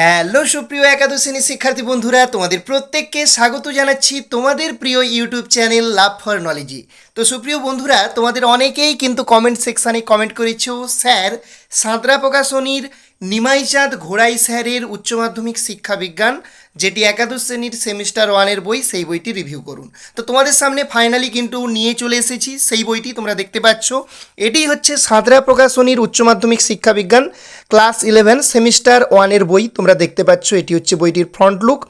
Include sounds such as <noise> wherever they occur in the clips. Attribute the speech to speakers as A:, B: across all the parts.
A: Hello সুপ্রিয় একাদশ শ্রেণির শিক্ষার্থী বন্ধুরা, তোমাদের প্রত্যেককে স্বাগত জানাচ্ছি তোমাদের প্রিয় YouTube channel love for knowledge তো সুপ্রিয় বন্ধুরা, তোমাদের অনেকেই কিন্তু কমেন্ট সেকশানে কমেন্ট করেছ, স্যার সাঁতরা প্রকাশনীর নিমাইচাঁদ ঘোড়াই স্যারের উচ্চ মাধ্যমিক শিক্ষা বিজ্ঞান। যেটি একাদশ শ্রেণির সেমিস্টার ওয়ানের বই, সেই বইটি রিভিউ করুন। তো তোমাদের সামনে ফাইনালি কিন্তু নিয়ে চলে এসেছি, সেই বইটি তোমরা দেখতে পাচ্ছ। এটি হচ্ছে সাঁতরা প্রকাশনীর উচ্চ মাধ্যমিক শিক্ষা বিজ্ঞান ক্লাস ইলেভেন সেমিস্টার ওয়ানের বই, তোমরা দেখতে পাচ্ছ। এটি হচ্ছে বইটির ফ্রন্ট লুক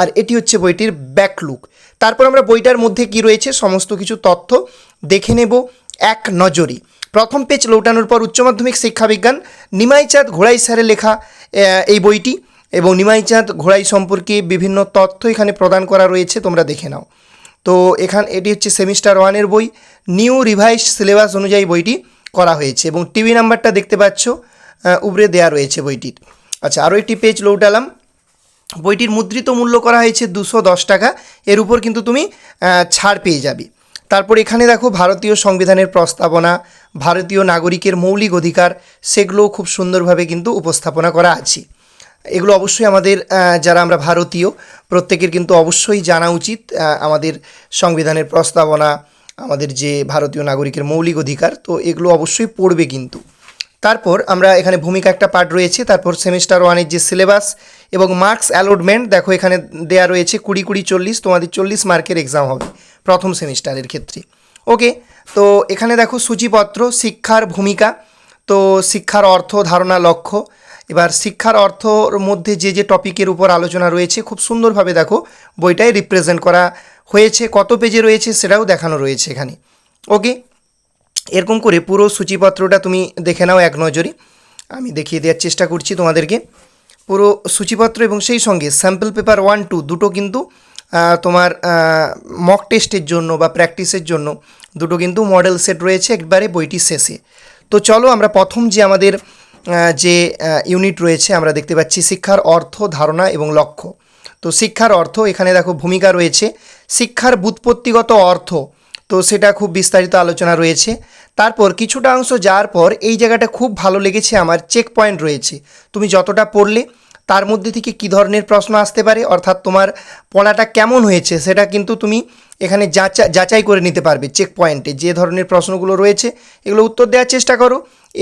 A: আর এটি হচ্ছে বইটির ব্যাক লুক তারপর আমরা বইটার মধ্যে কি রয়েছে, সমস্ত কিছু তথ্য দেখে নেব এক নজরই প্রথম পেজ লৌটানোর পর উচ্চ মাধ্যমিক শিক্ষা বিজ্ঞান নিমাইচাঁদ ঘোড়াই স্যারের লেখা এই বইটি। এবং নিমাইচাঁদ ঘোড়াই সম্পর্কে বিভিন্ন তথ্য এখানে প্রদান করা রয়েছে, তোমরা দেখে নাও। তো এখান, এটি হচ্ছে সেমিস্টার ওয়ানের বই। নিউ রিভাইস সিলেবাস অনুযায়ী বইটি করা হয়েছে এবং টিভি নাম্বারটা দেখতে পাচ্ছ উপরে দেয়া রয়েছে বইটির। আচ্ছা আরও একটি পেজ লৌটালাম বইটির মুদ্রিত মূল্য করা হয়েছে দুশো দশ টাকা। এর উপর কিন্তু তুমি ছাড় পেয়ে যাবে। তারপর এখানে দেখো, ভারতীয় সংবিধানের প্রস্তাবনা, ভারতীয় নাগরিকের মৌলিক অধিকার, সেগুলোও খুব সুন্দরভাবে কিন্তু উপস্থাপনা করা আছে। এগুলো অবশ্যই আমাদের যারা আমরা ভারতীয়, প্রত্যেকের কিন্তু অবশ্যই জানা উচিত আমাদের সংবিধানের প্রস্তাবনা, আমাদের যে ভারতীয় নাগরিকের মৌলিক অধিকার, তো এগুলো অবশ্যই পড়বে কিন্তু। তারপর আমরা এখানে ভূমিকা একটা পার্ট রয়েছে, তারপর সেমিস্টার ওয়ানের যে সিলেবাস এবং মার্কস অ্যালটমেন্ট দেখো এখানে দেয়া রয়েছে কুড়ি কুড়ি চল্লিশ, তোমাদের চল্লিশ মার্কের এক্সাম হবে প্রথম সেমিস্টারের ক্ষেত্রে। ওকে তো এখানে দেখো সূচিপত্র, শিক্ষার ভূমিকা, তো শিক্ষার অর্থ, ধারণা, লক্ষ্য এবার শিক্ষার অর্থর মধ্যে যে যে টপিকের উপর আলোচনা রয়েছে, খুব সুন্দরভাবে দেখো বইটায় রিপ্রেজেন্ট করা হয়েছে, কত পেজে রয়েছে সেটাও দেখানো রয়েছে এখানে। ওকে এরকম করে পুরো সূচিপত্রটা তুমি দেখে নাও এক নজরে। আমি দেখিয়ে দেওয়ার চেষ্টা করছি তোমাদেরকে। পুরো সূচিপত্র এবং সেই সঙ্গে স্যাম্পল পেপার ওয়ান টু দুটো কিন্তু তোমার মক টেস্টের জন্য বা প্র্যাকটিসের জন্য দুটো কিন্তু মডেল সেট রয়েছে একবারে বইটি শেষে। তো চলো আমরা প্রথম যে আমাদের যে ইউনিট রয়েছে, আমরা দেখতে পাচ্ছি শিক্ষার অর্থ, ধারণা এবং লক্ষ্য। তো শিক্ষার অর্থ, এখানে দেখো ভূমিকা রয়েছে। শিক্ষার বুৎপত্তিগত অর্থ, তো সেটা খুব বিস্তারিত আলোচনা রয়েছে। তারপর কিছুটা অংশ যাওয়ার পর, এই জায়গাটা খুব ভালো লেগেছে, আমার চেক পয়েন্ট রয়েছে। তুমি যতটা পড়লে, তার মধ্যে থেকে কী ধরনের প্রশ্ন আসতে পারে, অর্থাৎ তোমার পড়াটা কেমন হয়েছে, সেটা কিন্তু তুমি এখানে যাচা, যাচাই করে নিতে পারবে চেক পয়েন্টে যে ধরনের প্রশ্নগুলো রয়েছে, এগুলো উত্তর দেওয়ার চেষ্টা করো।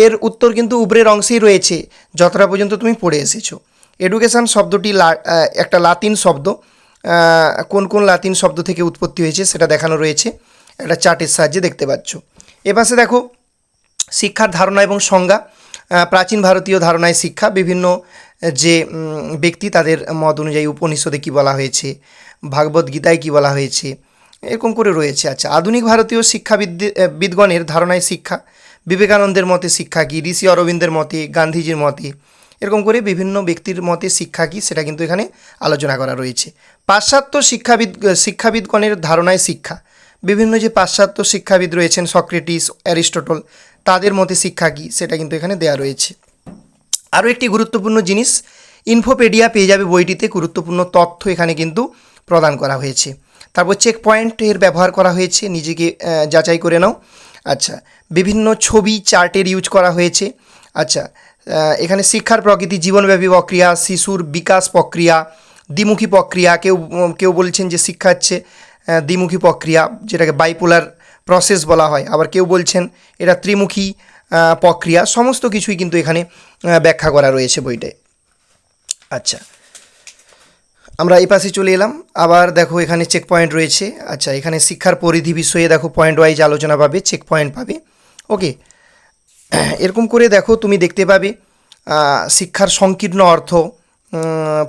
A: এর উত্তর কিন্তু উপরের অংশেই রয়েছে, যতটা পর্যন্ত তুমি পড়ে এসেছ। এডুকেশান শব্দটি একটা লাতিন শব্দ। কোন কোন লাতিন শব্দ থেকে উৎপত্তি হয়েছে সেটা দেখানো রয়েছে। একটা চার্টের সাহায্যে দেখতে পাচ্ছ। এপাশে দেখো, শিক্ষার ধারণা এবং সংজ্ঞা। প্রাচীন ভারতীয় ধারণায় শিক্ষা, বিভিন্ন যে ব্যক্তি তাদের মত অনুযায়ী উপনিষদে কী বলা হয়েছে, ভাগবত গীতায় কী বলা হয়েছে এরকম করে রয়েছে। আচ্ছা আধুনিক ভারতীয় শিক্ষাবিদ বিদগণের ধারণায় শিক্ষা, বিবেকানন্দের মতে শিক্ষা কী, ঋষি অরবিন্দের মতে, গান্ধীজির মতে, এরকম করে বিভিন্ন ব্যক্তির মতে শিক্ষা কী, সেটা কিন্তু এখানে আলোচনা করা রয়েছে। পাশ্চাত্য শিক্ষাবিদ শিক্ষাবিদগণের ধারণায় শিক্ষা। বিভিন্ন যে পাশ্চাত্য শিক্ষাবিদ রয়েছেন, সক্রেটিস, অ্যারিস্টটল, তাদের মতে শিক্ষা কী, সেটা কিন্তু এখানে দেয়া রয়েছে। আরও একটি গুরুত্বপূর্ণ জিনিস, ইনফোপেডিয়া পেয়ে যাবে বইটিতে গুরুত্বপূর্ণ তথ্য এখানে কিন্তু প্রদান করা হয়েছে। তারপর চেক পয়েন্টের ব্যবহার করা হয়েছে, নিজেকে যাচাই করে নাও। আচ্ছা বিভিন্ন ছবি চার্টের ইউজ করা হয়েছে। আচ্ছা এখানে শিক্ষার প্রকৃতি, জীবনব্যাপী প্রক্রিয়া, শিশুর বিকাশ প্রক্রিয়া, দ্বিমুখী প্রক্রিয়া, কেউ কেউ বলছেন যে শিক্ষা হচ্ছে দ্বিমুখী প্রক্রিয়া, যেটাকে বাইপোলার প্রসেস বলা হয়। আবার কেউ বলছেন এটা ত্রিমুখী প্রক্রিয়া। সমস্ত কিছুই কিন্তু এখানে ব্যাখ্যা করা রয়েছে বইটায়। আচ্ছা আমরা এই পাশে চলে এলাম। আবার দেখো এখানে চেক পয়েন্ট রয়েছে। আচ্ছা এখানে শিক্ষার পরিধি বিষয়ে দেখো পয়েন্ট ওয়াইজ আলোচনা পাবে চেক পয়েন্ট পাবে। ওকে <clears throat> এরকম করে দেখো তুমি দেখতে পাবে শিক্ষার সংকীর্ণ অর্থ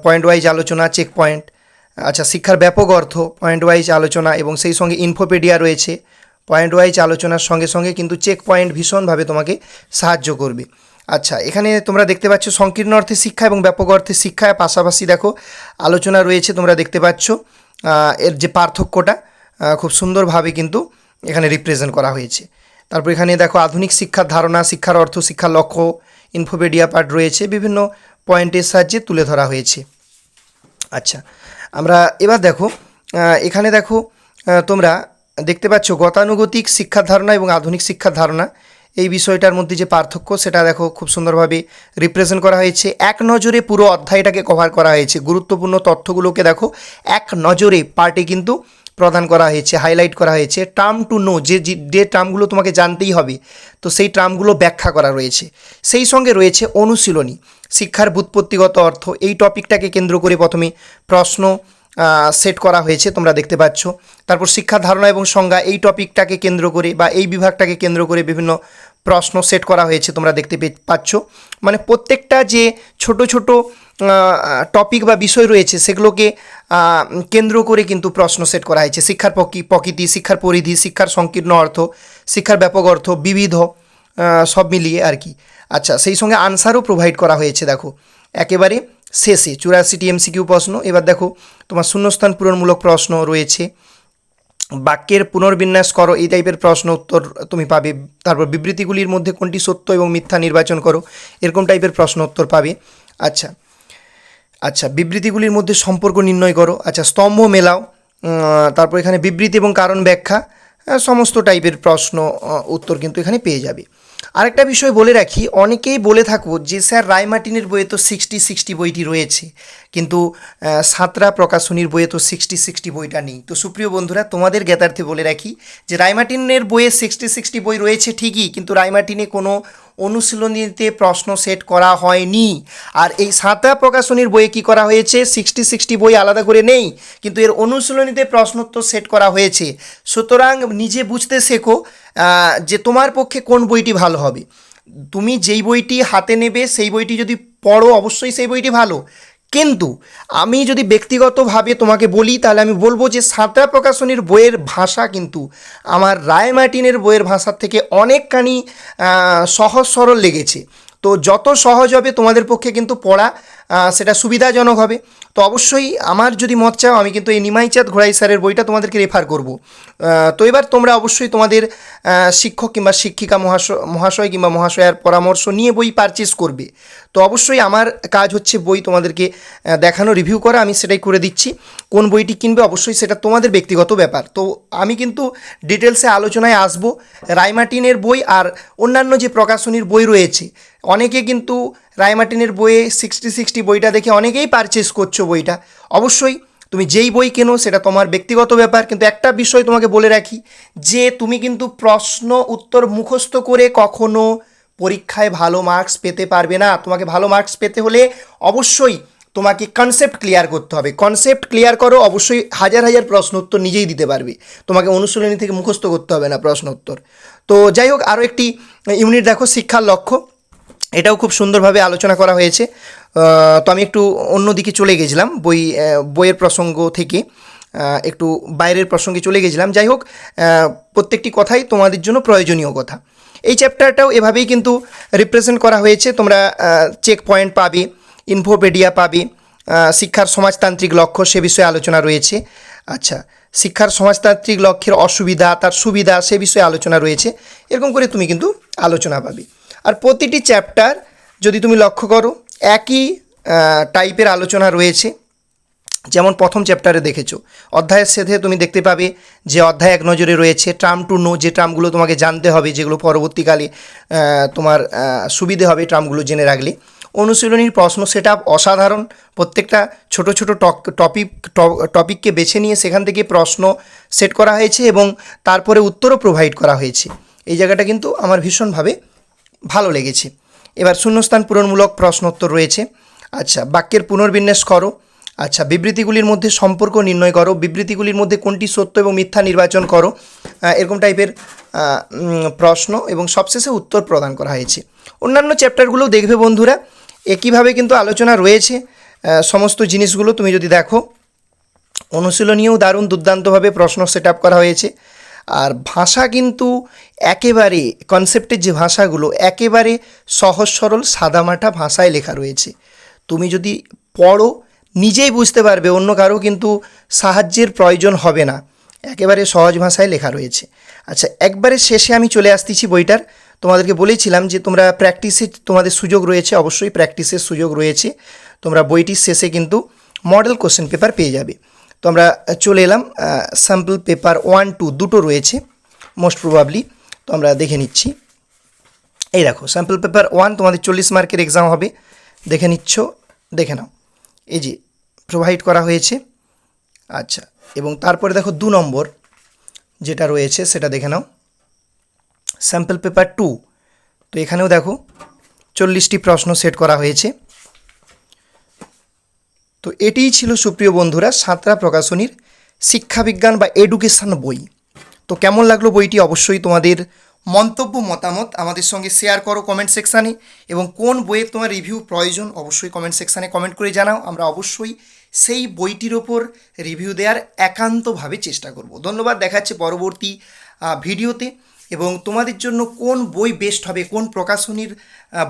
A: পয়েন্ট ওয়াইজ আলোচনা চেক পয়েন্ট আচ্ছা শিক্ষার ব্যাপক অর্থ পয়েন্ট ওয়াইজ আলোচনা এবং সেই সঙ্গে ইনফোপেডিয়া রয়েছে। পয়েন্ট ওয়াইজ আলোচনার সঙ্গে সঙ্গে কিন্তু চেক পয়েন্ট ভীষণভাবে তোমাকে সাহায্য করবে। আচ্ছা এখানে তোমরা দেখতে পাচ্ছ সংকীর্ণ অর্থে শিক্ষা এবং ব্যাপক অর্থে শিক্ষা। পাশাপাশি দেখো, আলোচনা রয়েছে, তোমরা দেখতে পাচ্ছ এর যে পার্থক্যটা খুব সুন্দরভাবে কিন্তু এখানে রিপ্রেজেন্ট করা হয়েছে। তারপর এখানে দেখো, আধুনিক শিক্ষার ধারণা, শিক্ষার অর্থ, শিক্ষার লক্ষ্য, ইনফোপেডিয়া পার্ট রয়েছে, বিভিন্ন পয়েন্টের সাহায্যে তুলে ধরা হয়েছে। আচ্ছা আমরা এবার দেখো এখানে দেখো তোমরা দেখতে পাচ্ছ গতানুগতিক শিক্ষার ধারণা এবং আধুনিক শিক্ষার ধারণা। এই বিষয়টার মধ্যে যে পার্থক্য, সেটা দেখো খুব সুন্দরভাবে রিপ্রেজেন্ট করা হয়েছে। এক নজরে পুরো অধ্যায়টাকে কভার করা হয়েছে। গুরুত্বপূর্ণ তথ্যগুলোকে দেখো, এক নজরে পার্টে কিন্তু প্রদান করা হয়েছে হাইলাইট করা হয়েছে। টার্ম টু নো যে যে- টার্মগুলো তোমাকে জানতেই হবে, তো সেই টার্মগুলো ব্যাখ্যা করা রয়েছে। সেই সঙ্গে রয়েছে অনুশীলনী, শিক্ষার বুৎপত্তিগত অর্থ। এই টপিকটাকে কেন্দ্র করে প্রথমে প্রশ্ন সেট করা হয়েছে, তোমরা দেখতে পাচ্ছ। তারপর শিক্ষা ধারণা এবং সংজ্ঞা, এই টপিকটাকে কেন্দ্র করে বা এই বিভাগটাকে কেন্দ্র করে বিভিন্ন প্রশ্ন সেট করা হয়েছে, তোমরা দেখতে পাচ্ছ। মানে প্রত্যেকটা যে ছোট ছোট টপিক বা বিষয় রয়েছে, সেগুলোকে কেন্দ্র করে কিন্তু প্রশ্ন সেট করা হয়েছে। শিক্ষার প্রকি- প্রকৃতি, শিক্ষার পরিধি, শিক্ষার সংকীর্ণ অর্থ, শিক্ষার ব্যাপক অর্থ, বিবিধ সব মিলিয়ে আর কি। আচ্ছা সেই সঙ্গে আনসারও প্রোভাইড করা হয়েছে, দেখো। একেবারে শেষে, চুরাশিটি এমসিকিউ প্রশ্ন। এবার দেখো, তোমার শূন্যস্থান পূরণমূলক প্রশ্ন রয়েছে। বাক্যের পুনর্বিন্যাস করো এই টাইপের প্রশ্ন উত্তর তুমি পাবে। তারপর বিবৃতিগুলির মধ্যে কোনটি সত্য এবং মিথ্যা নির্বাচন করো এরকম টাইপের প্রশ্ন উত্তর পাবে। আচ্ছা আচ্ছা বিবৃতিগুলির মধ্যে সম্পর্ক নির্ণয় করো। আচ্ছা স্তম্ভ মেলাও তারপর এখানে বিবৃতি এবং কারণ ব্যাখ্যা আহ, সমস্ত টাইপের প্রশ্ন উত্তর কিন্তু এখানে পেয়ে যাবে। আরেকটা বিষয় বলে রাখি অনেকেই বলে থাকো যে স্যার রায়মার্টিনের বইয়ে তো সিক্সটি সিক্সটি বইটি রয়েছে। কিন্তু সাঁতরা প্রকাশনীর বইয়ে তো সিক্সটি সিক্সটি বইটা নেই। তো সুপ্রিয় বন্ধুরা, তোমাদের জ্ঞাতার্থে বলে রাখি যে রায়মার্টিনের বইয়ে সিক্সটি সিক্সটি বই রয়েছে ঠিকই, কিন্তু রায়মার্টিনে কোনো অনুশীলনীতে প্রশ্ন সেট করা হয়নি। আর এই সাঁতরা প্রকাশনীর বইয়ে কি করা হয়েছে? সিক্সটি সিক্সটি বই আলাদা করে নেই, কিন্তু এর অনুশীলনীতে প্রশ্নোত্তর সেট করা হয়েছে। সুতরাং নিজে বুঝতে শেখো যে তোমার পক্ষে কোন বইটি ভালো হবে। তুমি যেই বইটি হাতে নেবে, সেই বইটি যদি পড়ো, অবশ্যই সেই বইটি ভালো। কিন্তু আমি যদি ব্যক্তিগতভাবে তোমাকে বলি, তাহলে আমি বলব যে সাঁতরা প্রকাশনীর বইয়ের ভাষা কিন্তু আমার রায় মার্টিনের বইয়ের ভাষার থেকে অনেকখানি সহজ সরল লেগেছে। তো যত সহজ হবে তোমাদের পক্ষে কিন্তু পড়া সেটা সুবিধাজনক হবে। তো অবশ্যই আমার যদি মত চাও, আমি কিন্তু এই নিমাইচাঁদ ঘোড়াই স্যারের বইটা তোমাদেরকে রেফার করব। তো এবার তোমরা অবশ্যই তোমাদের শিক্ষক কিংবা শিক্ষিকা মহাশয় মহাশয় কিংবা মহাশয়ার পরামর্শ নিয়ে বই পারচেস করবে। তো অবশ্যই আমার কাজ হচ্ছে বই তোমাদেরকে দেখানো রিভিউ করা, আমি সেটাই করে দিচ্ছি। কোন বইটি কিনবে অবশ্যই সেটা তোমাদের ব্যক্তিগত ব্যাপার। তো আমি কিন্তু ডিটেলসে আলোচনায় আসব। রায়মার্টিনের বই আর অন্যান্য যে প্রকাশনীর বই রয়েছে, অনেকে কিন্তু রায়মার্টিনের বইয়ে সিক্সটি সিক্সটি বইটা দেখে অনেকেই পারচেস করছ বইটা। অবশ্যই তুমি যেই বই কেনো সেটা তোমার ব্যক্তিগত ব্যাপার, কিন্তু একটা বিষয় তোমাকে বলে রাখি, যে তুমি কিন্তু প্রশ্ন উত্তর মুখস্থ করে কখনো পরীক্ষায় ভালো মার্কস পেতে পারবে না। তোমাকে ভালো মার্কস পেতে হলে অবশ্যই তোমাকে কনসেপ্ট ক্লিয়ার করতে হবে। কনসেপ্ট ক্লিয়ার করো, অবশ্যই হাজার হাজার প্রশ্ন উত্তর নিজেই দিতে পারবে। তোমাকে অনুশীলনী থেকে মুখস্থ করতে হবে না প্রশ্ন উত্তর। তো যাই হোক আরও একটি ইউনিট দেখো, শিক্ষার লক্ষ্য। এটাও খুব সুন্দরভাবে আলোচনা করা হয়েছে। তো আমি একটু অন্য দিকে চলে গেছিলাম, বই বইয়ের প্রসঙ্গ থেকে একটু বাইরের প্রসঙ্গে চলে গেছিলাম। যাই হোক প্রত্যেকটি কথাই তোমাদের জন্য প্রয়োজনীয় কথা। এই চ্যাপ্টারটাও এভাবেই কিন্তু রিপ্রেজেন্ট করা হয়েছে। তোমরা চেক পয়েন্ট পাবে ইনফোপেডিয়া পাবে শিক্ষার সমাজতান্ত্রিক লক্ষ্য সে বিষয়ে আলোচনা রয়েছে। আচ্ছা শিক্ষার সমাজতান্ত্রিক লক্ষ্যের অসুবিধা, তার সুবিধা সে বিষয়ে আলোচনা রয়েছে। এরকম করে তুমি কিন্তু আলোচনা পাবে। আর প্রতিটি চ্যাপ্টার যদি তুমি লক্ষ্য করো, একই টাইপের আলোচনা রয়েছে। যেমন প্রথম চ্যাপ্টারে দেখেছ। অধ্যায়ের শেষে তুমি দেখতে পাবে যে অধ্যায় এক নজরে রয়েছে ট্রাম টু নো যে ট্রামগুলো তোমাকে জানতে হবে, যেগুলো পরবর্তীকালে তোমার সুবিধে হবে ট্রামগুলো জেনে রাখলে। অনুশীলনীর প্রশ্ন সেট অসাধারণ। প্রত্যেকটা ছোট ছোট টপিক টপিককে বেছে নিয়ে সেখান থেকে প্রশ্ন সেট করা হয়েছে এবং তারপরে উত্তরও প্রোভাইড করা হয়েছে। এই জায়গাটা কিন্তু আমার ভীষণভাবে ভালো লেগেছে। এবার শূন্যস্থান পূরণমূলক প্রশ্নোত্তর রয়েছে। আচ্ছা বাক্যের পুনর্বিন্যাস করো। আচ্ছা বিবৃতিগুলির মধ্যে সম্পর্ক নির্ণয় করো। বিবৃতিগুলির মধ্যে কোনটি সত্য এবং মিথ্যা নির্বাচন করো? এরকম টাইপের প্রশ্ন এবং সবশেষে উত্তর প্রদান করা হয়েছে। অন্যান্য চ্যাপ্টারগুলোও দেখবে বন্ধুরা। একইভাবে কিন্তু আলোচনা রয়েছে। সমস্ত জিনিসগুলো তুমি যদি দেখো অনুশীলনীয়ও দারুণ দুর্দান্তভাবে প্রশ্ন সেট করা হয়েছে। আর ভাষা কিন্তু একেবারে কনসেপ্টের যে ভাষাগুলো একেবারে সহজ, সরল, সাদামাটা ভাষায় লেখা রয়েছে। তুমি যদি পড়ো, নিজেই বুঝতে পারবে, অন্য কারও কিন্তু সাহায্যের প্রয়োজন হবে না। একেবারে সহজ ভাষায় লেখা রয়েছে। আচ্ছা একবারে শেষে আমি চলে আসতেছি বইটার। তোমাদেরকে বলেছিলাম যে তোমরা প্র্যাকটিসে তোমাদের সুযোগ রয়েছে, অবশ্যই প্র্যাকটিসের সুযোগ রয়েছে। তোমরা বইটির শেষে কিন্তু মডেল কোশ্চেন পেপার পেয়ে যাবে। তো আমরা চলে এলাম স্যাম্পল পেপার ওয়ান টু দুটো রয়েছে মোস্ট প্রবাবলি তো আমরা দেখে নিচ্ছি। এই দেখো স্যাম্পল পেপার ওয়ান তোমাদের চল্লিশ মার্কের এক্সাম হবে। দেখে নিচ্ছ, দেখে নাও। এই যে প্রোভাইড করা হয়েছে। আচ্ছা এবং তারপরে দেখো দু নম্বর যেটা রয়েছে, সেটা দেখে নাও। স্যাম্পল পেপার টু তো এখানেও দেখো, চল্লিশটি প্রশ্ন সেট করা হয়েছে। তো এটিই ছিল সুপ্রিয় বন্ধুরা সাঁতরা প্রকাশনীর শিক্ষাবিজ্ঞান বা এডুকেশন বই। তো কেমন লাগল বইটি অবশ্যই তোমাদের মন্তব্য, মতামত আমাদের সঙ্গে শেয়ার করো কমেন্ট সেকশানে এবং কোন বইয়ের তোমার রিভিউ প্রয়োজন অবশ্যই কমেন্ট সেকশানে কমেন্ট করে জানাও। আমরা অবশ্যই সেই বইটির ওপর রিভিউ দেওয়ার একান্তভাবে চেষ্টা করব। ধন্যবাদ, দেখাচ্ছে পরবর্তী ভিডিওতে এবং তোমাদের জন্য কোন বই বেস্ট হবে, কোন প্রকাশনীর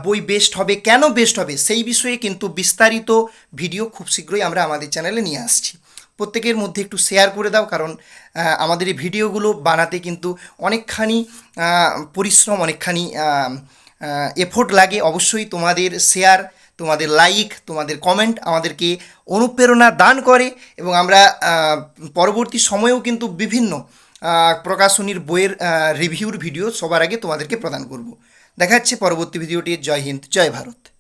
A: বই বেস্ট হবে, কেন বেস্ট হবে, সেই বিষয়ে কিন্তু বিস্তারিত ভিডিও খুব শীঘ্রই আমরা আমাদের চ্যানেলে নিয়ে আসছি। প্রত্যেকের মধ্যে একটু শেয়ার করে দাও, কারণ আমাদের এই ভিডিওগুলো বানাতে কিন্তু অনেকখানি পরিশ্রম, অনেকখানি এফোর্ট লাগে। অবশ্যই তোমাদের শেয়ার তোমাদের লাইক তোমাদের কমেন্ট আমাদেরকে অনুপ্রেরণা দান করে এবং আমরা পরবর্তী সময়েও কিন্তু বিভিন্ন প্রকাশনীর বইয়ের রিভিউর ভিডিও সবার আগে তোমাদেরকে প্রদান করব। দেখা যাচ্ছে পরবর্তী ভিডিওটি জয় হিন্দ, জয় ভারত।